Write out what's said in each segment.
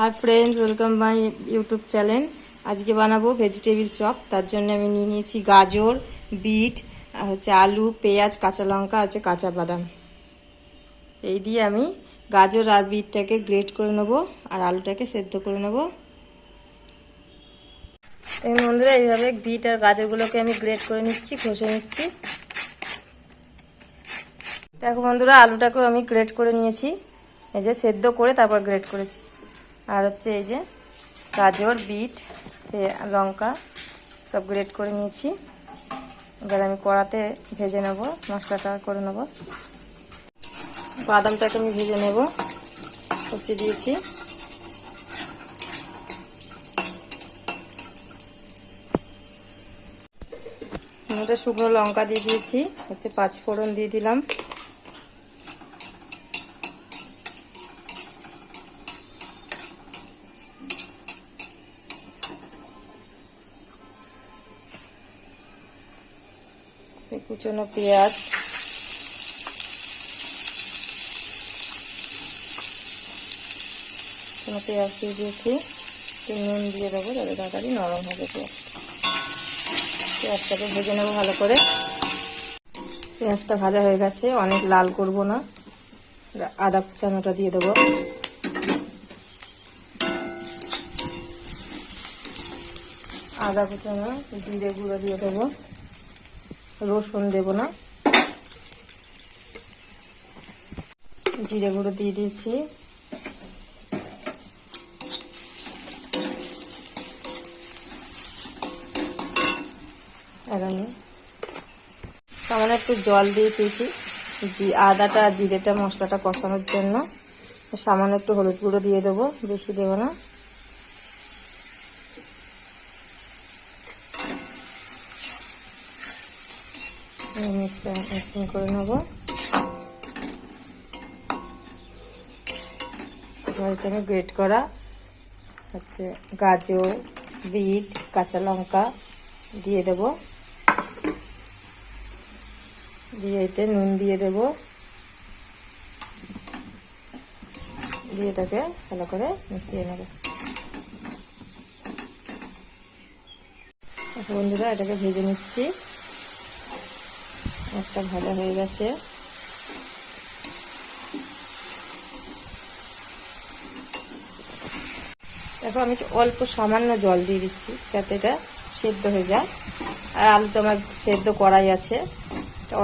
Hi friends welcome my YouTube channel আজকে বানাবো vegetable chop তার জন্য আমি নিয়ে নিয়েছি গাজর, বিট, আর হচ্ছে আলু, পেঁয়াজ, কাঁচা লঙ্কা, আর হচ্ছে কাঁচা বাদাম। এই দিয়ে আমি গাজর আর বিটটাকে গ্রেট করে নেব, আর আলুটাকে সেদ্ধ করে নেব। এই বন্ধুরা, এইভাবে বিট আর গাজরগুলোকে আমি গ্রেট করে নিচ্ছি, ঘষে নিচ্ছি। দেখো বন্ধুরা, আলুটাকেও আমি গ্রেট করে নিয়েছি। এই যে সেদ্ধ করে তারপর গ্রেট করেছি। আর হচ্ছে এই যে গাজর, বিট লঙ্কা সব গ্রেড করে নিয়েছি। এবার আমি কড়াতে ভেজে নেব, মশলাটা করে নেব। বাদামটাকে আমি ভেজে নেব, কষিয়ে দিয়েছি। শুকনো লঙ্কা দিয়ে দিয়েছি, হচ্ছে পাঁচ ফোড়ন দিয়ে দিলাম। কুচনো পেঁয়াজ। কুচনো পেঁয়াজ দিয়ে দিয়েছি। নুন দিয়ে দেবো যাতে তাড়াতাড়ি নরম হবে পেঁয়াজ পেঁয়াজটাকে ভেজে নেব ভালো করে। পেঁয়াজটা ভাজা হয়ে গেছে, অনেক লাল করব না। আদা কুচানোটা দিয়ে দেবো। আদা কুচানো, জিরে গুঁড়ো দিয়ে দেবো। রসুন দেব না। জিরে গুঁড়ো দিয়ে দিয়েছি। আর আমি সামান্য একটু জল দিয়ে দিয়েছি। আদাটা, জিরেটা, মশলাটা কষানোর জন্য। সামান্য একটু হলুদ গুঁড়ো দিয়ে দেবো, বেশি দেবো না। মিক্সার মিক্সিং করে নেব। এখানে গ্রেট করা। হচ্ছে গাজর, বিট, কাঁচা লঙ্কা দিয়ে দেব। দিয়ে এতে নুন দিয়ে দেব। দিয়ে এটাকে ভালো করে মিশিয়ে নেব। বন্ধুরা, এটাকে ভেজে নিচ্ছি। একটা ভাজা হয়ে গেছে। দেখো আমি অল্প সামান্য জল দিয়ে দিচ্ছি, যাতে এটা সেদ্ধ হয়ে যায়। আর আলু তো আমার সেদ্ধ করাই আছে।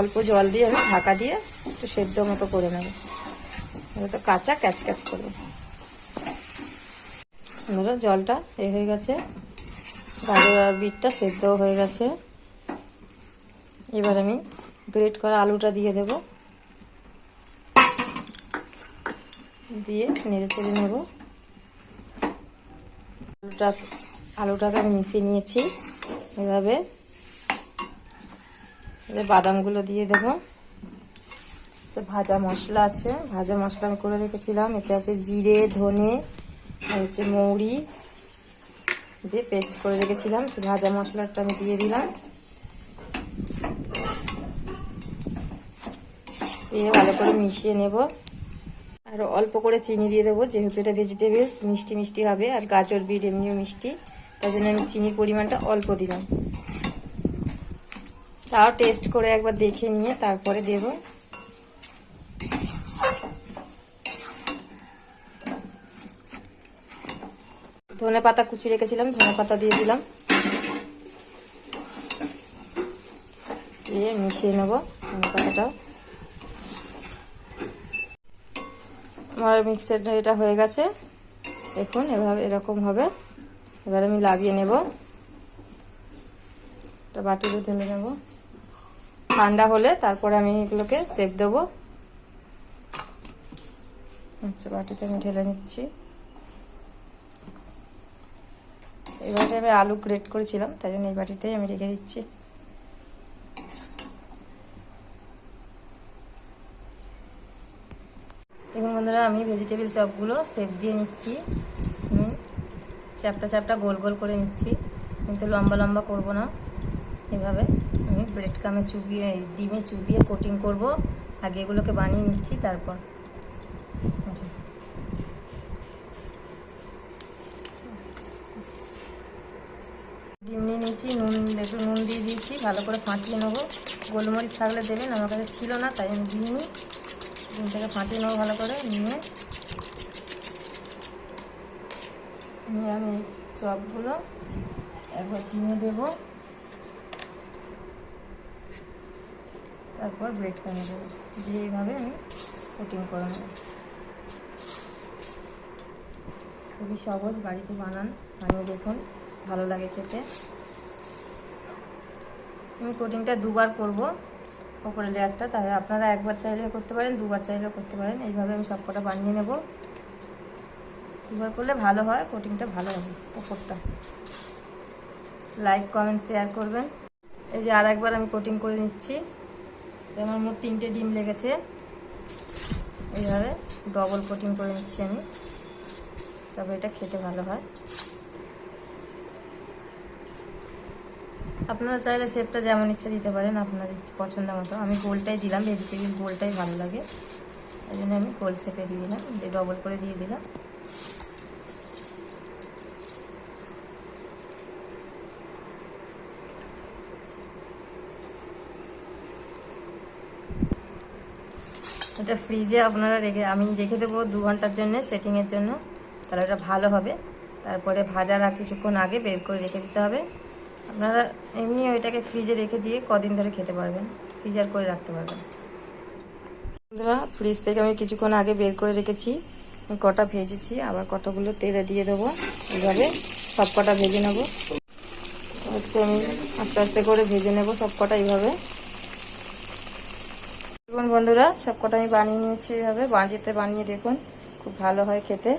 অল্প জল দিয়ে আমি ঢাকা দিয়ে একটু সেদ্ধ মতো করে নেব। তো কাঁচা ক্যাচ ক্যাচ করব জলটা এ হয়ে গেছে। গাজর আর বিটটা সেদ্ধ হয়ে গেছে। এবার আমি গ্রেট করা আলুটা দিয়ে দেব। দিয়ে নেড়ে চেড়ে নেব। আলুটা, আলুটাকে আমি মিশিয়ে নিয়েছি এভাবে। বাদামগুলো দিয়ে দেব। ভাজা মশলা আছে। ভাজা মশলা আমি করে রেখেছিলাম। এতে আছে জিরে, ধনে হচ্ছে মৌরি। দিয়ে পেস্ট করে রেখেছিলাম। সে ভাজা মশলাটা আমি দিয়ে দিলাম। দিয়ে ভালো করে মিশিয়ে নেব। আর অল্প করে চিনি দিয়ে দেবো, যেহেতু এটা ভেজিটেবলস মিষ্টি মিষ্টি হবে, আর গাজর, বিট এমনিও মিষ্টি তাই জন্য আমি চিনির পরিমাণটা অল্প দিলাম। তাও টেস্ট করে একবার দেখে নিয়ে তারপরে দেব। ধনে পাতা কুচি রেখেছিলাম, ধনে পাতা দিয়ে দিলাম। দিয়ে মিশিয়ে নেব ধনে পাতাটাও। আমার মিক্সার এটা হয়ে গেছে। দেখুন, এভাবে, এরকম হবে। এবার আমি লাগিয়ে নেব। এটা বাটিতে ঢেলে নেব। ঠান্ডা হলে তারপরে আমি এগুলোকে সেপ দেবো। আচ্ছা বাটিতে আমি ঢেলে নিচ্ছি। এবারে আমি আলু গ্রেট করেছিলাম, তাই জন্য এই বাটিতেই আমি রেখে দিচ্ছি। বন্ধুরা, আমি ভেজিটেবিল চপগুলো সেপ দিয়ে নিচ্ছি। আমি চ্যাপটা চ্যাপটা গোল গোল করে নিচ্ছি। কিন্তু লম্বা লম্বা করব না। এভাবে আমি ব্রেড কামে চুবিয়ে ডিমে চুবিয়ে কোটিং করব। আগে এগুলোকে বানিয়ে নিচ্ছি, তারপর। ডিম নিয়ে নিয়েছি, নুন, একটু নুন দিয়ে দিয়েছি, ভালো করে ফাটিয়ে নেব। গোলমরিচ থাকলে দেবেন, আমার কাছে ছিল না, তাই আমি দিইনি। ডিমটাকে ফাটিয়ে নেব ভালো করে, নিয়ে। নিয়ে আমি চপগুলো একবার ডিমে দেবো। তারপর ব্রেড প্যানে দেবো দিয়ে এইভাবে আমি কোটিং করে নেব। খুবই সহজ বাড়িতে বানান। বানিয়ে দেখুন, ভালো লাগে খেতে। আমি কোটিংটা দুবার করব। ওপরে লেয়ারটা তাহলে আপনারা একবার চাইলেও করতে পারেন, দুবার চাইলেও করতে পারেন। এইভাবে আমি সবকটা বানিয়ে নেব। দুবার করলে ভালো হয় কোটিংটা ভালো হবে, ওপরটা। লাইক কমেন্ট শেয়ার করবেন। এই যে আর একবার আমি কোটিং করে নিচ্ছি। আমার মোট তিনটে ডিম লেগেছে। এইভাবে ডবল কোটিং করে নিচ্ছি আমি। তবে এটা খেতে ভালো হয়। আপনারা চাইলে শেপটা যেমন ইচ্ছা দিতে পারেন আপনাদের পছন্দ মতো। আমি গোলটাই দিলাম ভেজিটেবিল গোলটাই ভালো লাগে। এই জন্য আমি গোল শেপে দিয়ে দিলাম, দিয়ে ডবল করে দিয়ে দিলাম। এটা ফ্রিজে আপনারা রেখে আমি রেখে দেবো দু ঘণ্টার জন্য সেটিংয়ের জন্য, তাহলে এটা ভালো হবে। তারপরে ভাজার কিছুক্ষণ আগে বের করে রেখে দিতে হবে। আপনারা এমনি ওইটাকে ফ্রিজে রেখে দিয়ে কদিন ধরে খেতে পারবেন ফ্রিজার করে রাখতে পারবেন। বন্ধুরা ফ্রিজ থেকে আমি কিছুক্ষণ আগে বের করে রেখেছি কটা ভেজেছি, আবার কটাগুলো তেলে দিয়ে দেবো এইভাবে সব কটা ভেজে নেব। হচ্ছে আমি আস্তে আস্তে করে ভেজে নেব সব কটা এইভাবে দেখুন বন্ধুরা সব কটা আমি বানিয়ে নিয়েছি এইভাবে বাঁধিতে বানিয়ে দেখুন, খুব ভালো হয় খেতে।